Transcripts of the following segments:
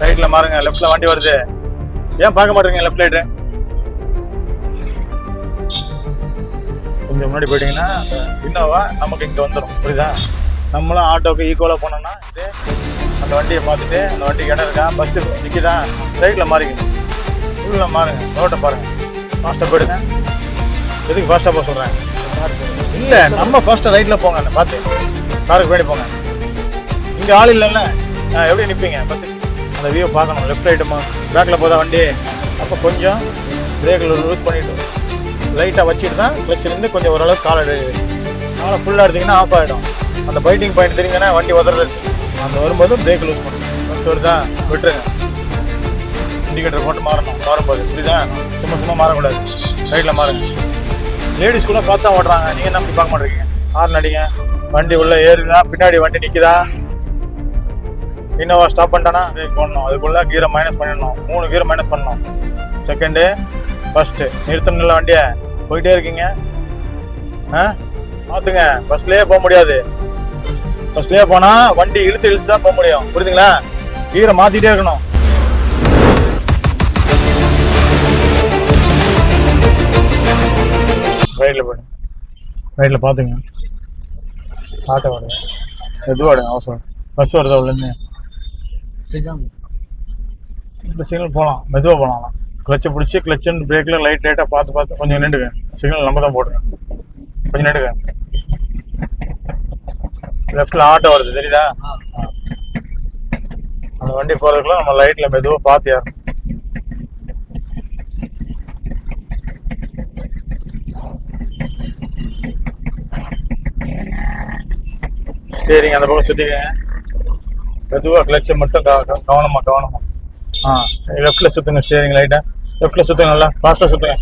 ரைட்ல மாறுங்க லெஃப்ட்ல வண்டி வருது. ஏன் பார்க்க மாட்டேங்க லெஃப்ட் லைட்டு கொஞ்சம் முன்னாடி போயிட்டீங்கன்னா இன்னோவா நமக்கு இங்க வந்துடும் புரியுதா? நம்மளும் ஆட்டோக்கு ஈக்குவலா போனோம்னா இது அந்த வண்டியை பார்த்துட்டு அந்த வண்டிக்கு இடம் இருக்கா? பஸ் நிக்குதா? ரைட்ல மாறிக்கணும் உள்ள மாறுங்க. ரோட்டை பாருங்க. ஃபாஸ்ட்டாக போயிடுங்க. எதுக்கு ஃபாஸ்ட்டாக போக சொல்கிறேன் இல்ல நம்ம ஃபாஸ்ட்டாக ரைட்ல போங்க. பார்த்து காருக்கு போயிட்டு போங்க. இங்க ஆள் இல்லைல்ல. எப்படி நிப்பீங்க? பஸ் அந்த வியூ பார்க்கணும். லெஃப்ட் ரைட்டுமா பேக்கில் போதா வண்டி. அப்போ கொஞ்சம் பிரேக்கில் லூஸ் பண்ணிட்டு. லைட்டாக வச்சுட்டு தான் கிளச்சிலேருந்து கொஞ்சம் ஓரளவுக்கு காலை அடி காலை ஃபுல்லாக எடுத்திங்கன்னா ஆஃப் ஆகிடும் அந்த பைட்டிங் பாயிண்ட் தெரியுங்கன்னா வண்டி உதறது அந்த வரும்போது பிரேக் லூஸ் பண்ணணும். ஃபஸ்ட் வருதா விட்டுருங்க. இண்டிகேட்டர் போட்டு மாறணும். மாறும்போது. புரியுதா? சும்மா சும்மா மாறக்கூடாது. ரைட்டில் மாறுங்க. லேடிஸ் கூட பார்த்து தான் ஓட்டுறாங்க. நீங்கள் என்ன அப்படி பார்க்க மாட்டேங்க? ஹார்ன் அடிங்க. வண்டி உள்ளே ஏறுதா? பின்னாடி வண்டி நிற்குதா இன்னோவா ஸ்டாப் பண்ணிட்டானா பிரேக் போடணும். அதுக்குள்ள கீரை மைனஸ் பண்ணிடணும். மூணு கீரை மைனஸ் பண்ணணும். செகண்டு ஃபர்ஸ்ட்டு நிறுத்தணும்ல வண்டியை? போயிட்டே இருக்கீங்க. ஆ? பார்த்துங்க. ஃபர்ஸ்ட்லேயே போக முடியாது. ஃபர்ஸ்ட்லேயே போனால் வண்டி இழுத்து இழுத்து தான் போக முடியும். புரியுதுங்களா? கீரை மாற்றிட்டே இருக்கணும். ரைட்டில் போய்டு ரைட்டில் பார்த்துங்க. ஆட்டோ வருது எதுவாடு அவசரம். பஸ் வருதா உள்ளேருந்து இந்த சிக்னல் போகலாம் மெதுவாக போகலாம் கிளச்சை பிடிச்சி கிளச்சுன்னு பிரேக்கில் லைட் லைட்டாக பார்த்து பார்த்து கொஞ்சம் நின்றுங்க. சிக்னல் நம்ம தான் போடுங்க. கொஞ்சம் நின்றுங்க. லெஃப்டில் ஆட்டோ வருது தெரியுதா. அந்த வண்டி போகிறதுக்குள்ள நம்ம லைட்டில் மெதுவாக பார்த்து ஏறணும். ஸ்டேரிங் அந்த பக்கம் சுற்றிக்கங்க மெதுவாக கிளச்சை மட்டும் கவனமாக கவனமாக கவனமா ஆ லெஃப்டில் சுற்றுங்க ஸ்டேரிங் லைட்டா லெஃப்டில் சுற்றுங்க நல்லா ஃபாஸ்ட்டாக சுற்றுங்க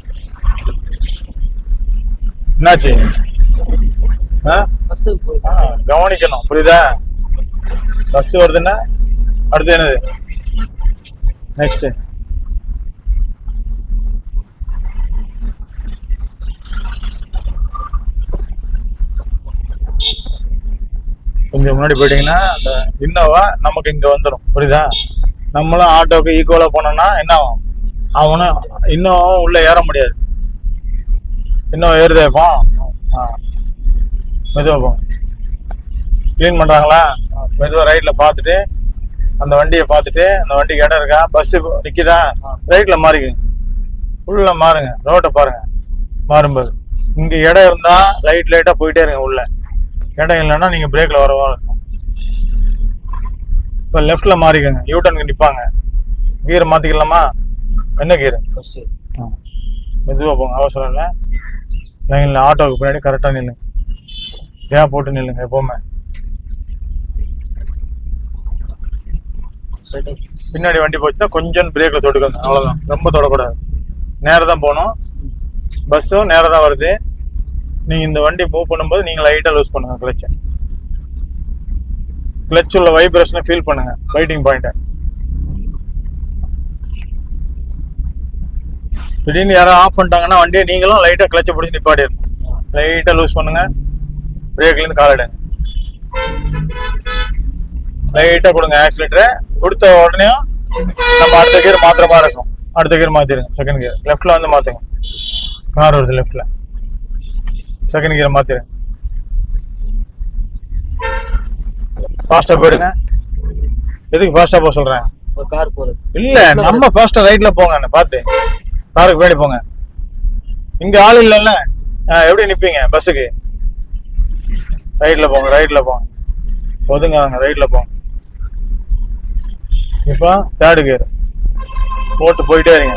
என்னாச்சு? ஆ? கவனிக்கணும் புரியுதா? பஸ் வருதுன்னா அடுத்து என்னது? நெக்ஸ்ட் கொஞ்சம் முன்னாடி போயிட்டீங்கன்னா அந்த இன்னோவா நமக்கு இங்க வந்துடும் புரியுதா? நம்மளும் ஆட்டோக்கு ஈக்குவலா போனோம்னா என்ன ஆகும்? அவனும் இன்னும் உள்ள ஏற முடியாது. இன்னும் ஏறுதே இப்போ. ஆ. மெதுவா போ. க்ளீன் பண்றாங்களா? மெதுவா ரைட்ல பார்த்துட்டு அந்த வண்டியை பார்த்துட்டு அந்த வண்டிக்கு இடம் இருக்கா? பஸ்ஸு நிற்கிதா ரைட்டில் மாறிக்குங்க உள்ளே மாறுங்க. ரோட்டை பாருங்கள் மாறும்போது. இங்கே இடம் இருந்தால் லைட் லைட்டாக போயிட்டே இருங்க உள்ளே. இடம் இல்லைன்னா நீங்க பிரேக்ல வரவா இருக்கும். இப்போ லெஃப்ட்ல மாறிக்கோங்க. யூட்டர்னுக்கு நிப்பாங்க. கீரை மாத்திக்கலாமா? என்ன கீரை மெதுவாக போங்க. அவசரம் இல்லை. லைனில் ஆட்டோவுக்கு பின்னாடி கரெக்டாக நில்லுங்க. கேப் போட்டு நில்லுங்க எப்போவுமே. பின்னாடி வண்டி போச்சுன்னா கொஞ்சம் பிரேக்கில் தொட்டுக்கோங்க அவ்வளோதான் ரொம்ப தொடக்கூடாது. நேரம் தான் போகணும். பஸ்ஸும் நேரம் தான் வருது. நீங்கள் இந்த வண்டி மூவ் பண்ணும்போது நீங்கள் லைட்டாக லூஸ் பண்ணுங்க கிளச்சை கிளச் உள்ள வைப்ரேஷனை ஃபீல் பண்ணுங்க வெயிட்டிங் பாயிண்ட்டை திடீர்னு யாரும் ஆஃப் பண்ணிட்டாங்கன்னா வண்டியை நீங்களும் லைட்டாக கிளச்சை பிடிச்சி நிப்பாடிடணும் லைட்டாக லூஸ் பண்ணுங்க பிரேக்லேருந்து காலிடுங்க லைட்டாக கொடுங்க ஆக்சிலேட்டரை கொடுத்த உடனே நம்ம அடுத்த கீர் மாத்திரமா இருக்கும். அடுத்த கீர் மாற்றிடுங்க செகண்ட் கியர் லெஃப்ட்டில் வந்து மாற்றுங்க கார் வருது லெஃப்ட்டில் செகண்ட் கியர் மாற்றிடுங்க ஃபாஸ்ட்டாக போயிடுங்க எதுக்கு ஃபாஸ்ட்டாக போக சொல்கிறேன் கார் போறது. இல்ல நம்ம ஃபர்ஸ்ட் ரைட்ல போங்க பார்த்து. காருக்கு பின்னாடி போங்க. இங்க ஆள் இல்லைல்ல? எப்படி நிப்பீங்க பஸ்ஸுக்கு ரைட்ல போங்க ரைட்ல போங்க. ஒதுங்க ரைட்ல போங்க. இப்போ தேர்டு கியர் போட்டு போயிட்டே இருங்க.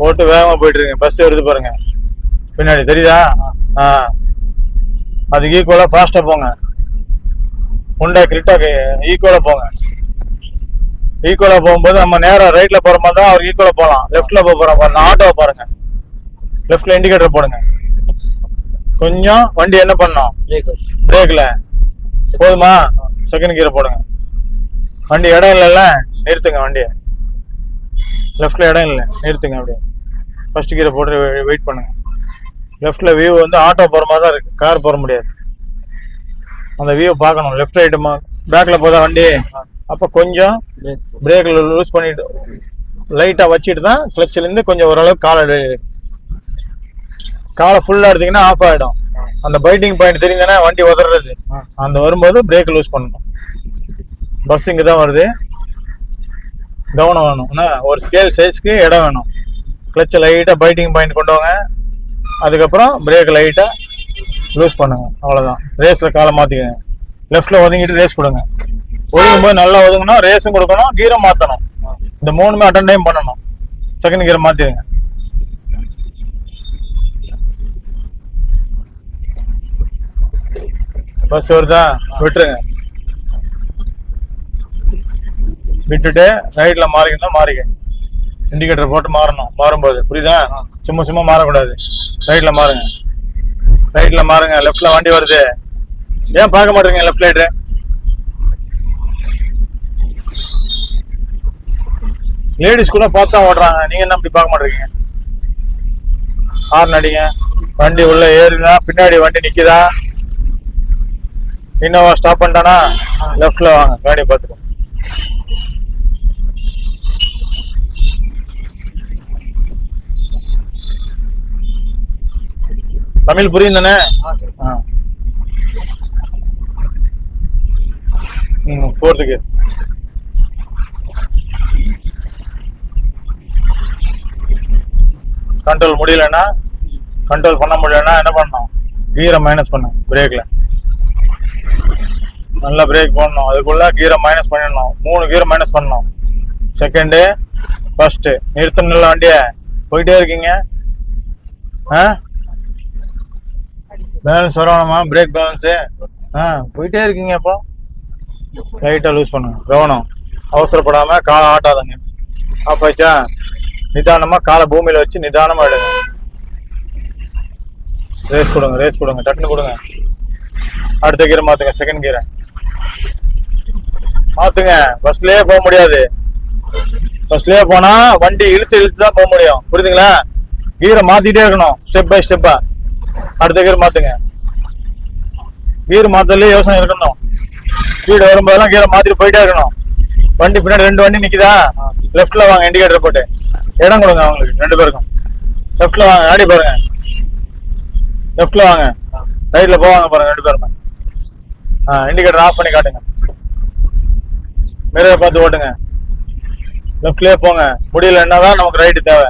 போட்டு வேகமா போயிட்டு இருங்க. பஸ் வருது பாருங்க. பின்னாடி தெரியுதா? ஆ. அதுக்கு ஈக்குவலா ஃபாஸ்டா போங்க. உண்டா கிரிட்டாக்கு ஈக்குவலா போங்க. ஈக்குவலா போகும்போது நம்ம நேரா ரைட்ல போற மாதிரி தான் அவர் ஈக்குவலா போகலாம் லெஃப்ட்ல போக போறோம் பாருங்க ஆட்டோவை பாருங்க. லெஃப்ட்ல இண்டிகேட்டர் போடுங்க. கொஞ்சம் வண்டி என்ன பண்ணோம் பிரேக் பிரேக்ல போதுமா? செகண்ட் கியர் போடுங்க. வண்டி இடம் இல்லைல்ல நிறுத்துங்க வண்டியை. லெஃப்ட்ல இடம் இல்லை நிறுத்துங்க அப்படியே. ஃபர்ஸ்ட் கியரை போட்டு வெயிட் பண்ணுங்க. லெஃப்ட்டில் வியூ வந்து ஆட்டோ போகிற மாதிரி தான் இருக்குது கார் போக முடியாது. அந்த வியூ பார்க்கணும். லெஃப்ட் ரைட்டு பேக்கில் போதா வண்டி? அப்போ கொஞ்சம் பிரேக்கில் லூஸ் பண்ணிட்டு லைட்டாக வச்சுட்டு தான் கிளச்சிலேருந்து கொஞ்சம் ஓரளவுக்கு காலை காலை ஃபுல்லாக எடுத்தீங்கன்னா ஆஃப் ஆகிடும் அந்த பைட்டிங் பாயிண்ட் தெரியுதானே வண்டி உதறது. அந்த வரும்போது பிரேக் லூஸ் பண்ணணும். பஸ் இங்கே தான் வருது. கவனம் வேணும். என்ன? ஒரு ஸ்கேல் சைஸ்க்கு இடம் வேணும். கிளச்சை லைட்டாக பைட்டிங் பாயிண்ட் கொண்டு வாங்க. அதுக்கப்புறம் பிரேக் லைட்டாக லூஸ் பண்ணுங்க. அவ்வளோதான் ரேஸில் காலை மாற்றிக்கங்க லெஃப்ட்டில் ஒதுங்கிட்டு ரேஸ் கொடுங்க. ஒதுங்கும் போது நல்லா ஒதுங்கணும் ரேஸும் கொடுக்கணும் கீரை மாற்றணும் இந்த மூணுமே அட்டன் டைம் பண்ணணும். செகண்ட் கீரை மாற்றிடுங்க பஸ் வருதா? விட்டுருங்க. விட்டுட்டு ரைட்டில் மாறிக்கணும் மாறிக்க இண்டிகேட்டர் போட்டு மாறணும். மாறும்போது. புரியுதா? சும்மா சும்மா மாறக்கூடாது. ரைட்டில் மாறுங்க. ரைட்டில் மாறுங்க. லெஃப்டில் வண்டி வருது. ஏன் பார்க்க மாட்டேங்க லெஃப்ட் லைட்டு லேடிஸ் கூட பார்த்தா ஓடுறாங்க. நீங்கள் என்ன அப்படி பார்க்க மாட்டேங்க ஹார்ன் அடிங்க. வண்டி உள்ளே ஏறுதா பின்னாடி வண்டி நிற்குதா இன்னோவா ஸ்டாப் பண்ணிட்டானா? லெஃப்டில் வாங்க. காடி பார்த்துக்கோ. தமிழ் புரியும் தானே போறதுக்கு. கண்ட்ரோல் முடியலன்னா கண்ட்ரோல் பண்ண முடியலன்னா என்ன பண்ணணும்? கீரை மைனஸ் பண்ணு பிரேக்ல நல்லா பிரேக் போடணும். அதுக்குள்ள கீரை மைனஸ் பண்ணிடணும். மூணு கீரை மைனஸ் பண்ணணும். செகண்டு ஃபர்ஸ்ட் நிறுத்தணும் வண்டிய? போயிட்டே இருக்கீங்க. ஆ? பேலன்ஸ் வரணுமா பிரேக் பேலன்ஸு ஆ போயிட்டே இருக்கீங்க இப்போ லைட்டாக லூஸ் பண்ணுங்க. கவனம். அவசரப்படாமல் காலை ஆட்டாதங்க. ஆஃப் ஆயிடுச்சா? நிதானமாக காலை பூமியில் வச்சு நிதானமாக எடுங்க. ரேஸ் கொடுங்க ரேஸ் கொடுங்க. டக்குன்னு கொடுங்க. அடுத்த கீரை மாற்றுங்க செகண்ட் கீரை மாற்றுங்க ஃபர்ஸ்ட்லேயே போக முடியாது. ஃபர்ஸ்ட்லேயே போனால் வண்டி இழுத்து இழுத்து தான் போக முடியும். புரியுதுங்களா? கீரை மாற்றிட்டே இருக்கணும். ஸ்டெப் பை ஸ்டெப்பாக அடுத்த கீர் மாத்துங்க. கீர் மாத்தலே யோசனை இருக்கணும். ஸ்பீடு வரும்போதெல்லாம் கீரை மாத்திட்டு போயிட்டே இருக்கணும். வண்டி பின்னாடி ரெண்டு வண்டி நிக்குதா? லெஃப்ட்ல வாங்க இண்டிகேட்டர் போட்டு. இடம் கொடுங்க அவங்களுக்கு ரெண்டு பேருக்கும். லெஃப்ட்ல வாங்க ஆடி பாருங்க. லெஃப்ட்ல வாங்க. சைட்ல போவாங்க பாருங்க ரெண்டு பேருமே. ஆ இண்டிகேட்டர் ஆஃப் பண்ணி காட்டுங்க. மிரரை பார்த்து ஓட்டுங்க. லெஃப்ட்லயே போங்க. முடியல என்னதான் நமக்கு ரைட்டு தேவை.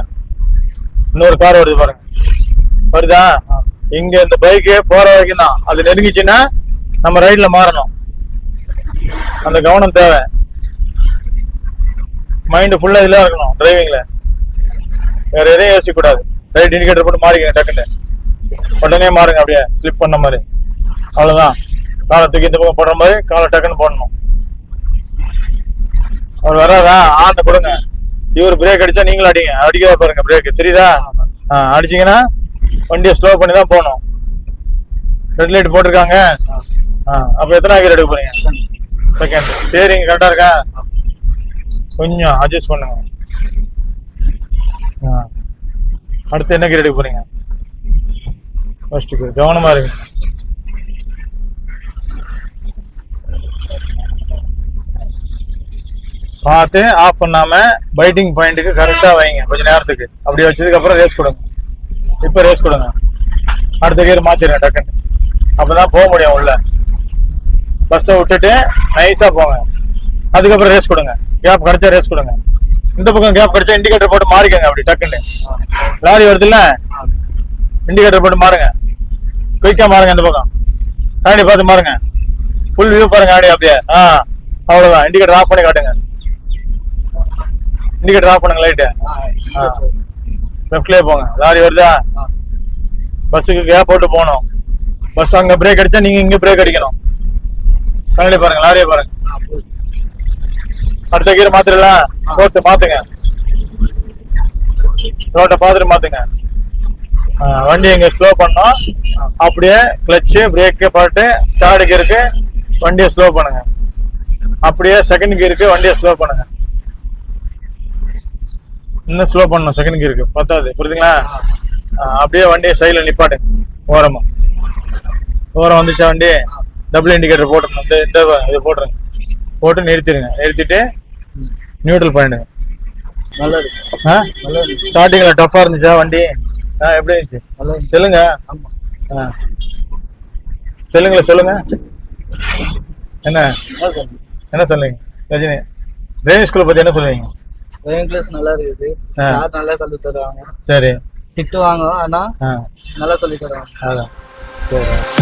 இன்னொரு கார் வருது பாருங்க. வருதா? இங்க இந்த பைக்கு போற வரைக்கும் தான் அது நெருங்கிச்சுன்னா நம்ம ரைட்ல மாறணும். அந்த கவனம் தேவை. மைண்ட் ஃபுல்லா இதில் இருக்கணும் டிரைவிங்ல வேற எதையும் யோசிக்க கூடாது. ரைட் இண்டிகேட்டர் போட்டு மாறிக்கங்க டக்குன்னு. உடனே மாறுங்க அப்படியே ஸ்லிப் பண்ண மாதிரி. அவ்வளவுதான். காலை தூக்கி இந்த பக்கம் போடுற மாதிரி காலை டக்குன்னு போடணும். அவர் வராதா ஆண்டு கொடுங்க. இவர் பிரேக் அடிச்சா நீங்களும் அடிங்க. அடிக்க பாருங்க பிரேக் தெரியுதா? ஆ, அடிச்சீங்கன்னா வண்டியை ஸ்லோ பண்ணி தான் போகணும். ரெட் லைட் போட்டிருக்காங்க. ஆ, அப்போ எத்தனை கீர் எடுக்க போறீங்க? செகண்ட் சரிங்க கரெக்டாக இருக்கா? கொஞ்சம் அட்ஜஸ்ட் பண்ணுங்க. ஆ. அடுத்து என்ன கீர் எடுக்க போறீங்க? ஃபர்ஸ்ட் கவனமாக கவனமா இருங்க. பார்த்து ஆஃப் பண்ணாமல் பைட்டிங் பாயிண்ட்டுக்கு கரெக்டாக வைங்க. கொஞ்சம் நேரத்துக்கு. அப்படி வச்சதுக்கப்புறம் ரேஸ் கொடுங்க. இப்போ ரேஸ் கொடுங்க. அடுத்த கியர் மாத்திடுங்க டக்குன்னு அப்பதான் போக முடியும் உள்ள. பஸ்ஸை விட்டுட்டு நைஸா போங்க. அதுக்கப்புறம் ரேஸ் கொடுங்க. கேப் கிடைச்சா ரேஸ் கொடுங்க. இந்த பக்கம் கேப் கிடைச்சா இண்டிகேட்டர் போட்டு மாறிக்கங்க அப்படி டக்குன்னு லாரி வருதுல்ல? இண்டிகேட்டர் போட்டு மாறுங்க. குயிக்கா மாறுங்க இந்த பக்கம். ஆடி பார்த்து மாறுங்க. ஃபுல் வியூ பாருங்க ஆடி அப்படியே. ஆ அவ்வளவுதான். இண்டிகேட்டர் ஆஃப் பண்ணி காட்டுங்க. இண்டிகேட்டர் ஆஃப் பண்ணுங்க லைட்டு லெஃப்ட்லேயே போங்க. லாரி வருதா? பஸ்ஸுக்கு கேப் போட்டு போகணும். பஸ் அங்கே பிரேக் அடித்தா நீங்கள் இங்கே பிரேக் அடிக்கணும். கண்ணாடி பாருங்க லாரியை பாருங்க. அடுத்த கீரை மாத்திரலாம் போட்டு மாத்துங்க. ரோட்டை பார்த்துட்டு மாத்துங்க. வண்டி இங்கே ஸ்லோ பண்ணோம். அப்படியே கிளச்சு பிரேக்கு போட்டு தேர்டு கீருக்கு வண்டியை ஸ்லோ பண்ணுங்க. அப்படியே செகண்ட் கீருக்கு வண்டியை ஸ்லோ பண்ணுங்க. இன்னும் ஸ்லோ பண்ணணும். செகண்ட் கியருக்கு பத்தாது. புரியுதுங்களா? அப்படியே வண்டியை சைடில் நிப்பாட்டு. ஓரமா. ஓரம் வந்துச்சா வண்டி? டபுள் இண்டிகேட்டர் போட்டுருங்க. இந்த இந்த இது போட்டுருங்க. போட்டு நிறுத்திடுங்க. நிறுத்திட்டு நியூட்ரல் பாயிண்ட் நல்லா இருக்கு ஆ? நல்லா இருக்கு ஸ்டார்டிங்கில் டஃப்பாக இருந்துச்சா வண்டி? ஆ எப்படி இருந்துச்சு? ஆமா. ஆ. சொல்லுங்களேன் சொல்லுங்க. என்ன? என்ன சொல்லுங்க ரஜினி டிரைவிங் ஸ்கூலை பற்றி என்ன சொல்லுவீங்க கிளாஸ் நல்லா இருக்குது. சார் நல்லா சொல்லி தருவாங்க. சரி. திட்டுவாங்க ஆனா நல்லா சொல்லி தருவாங்க. அதான். சரி.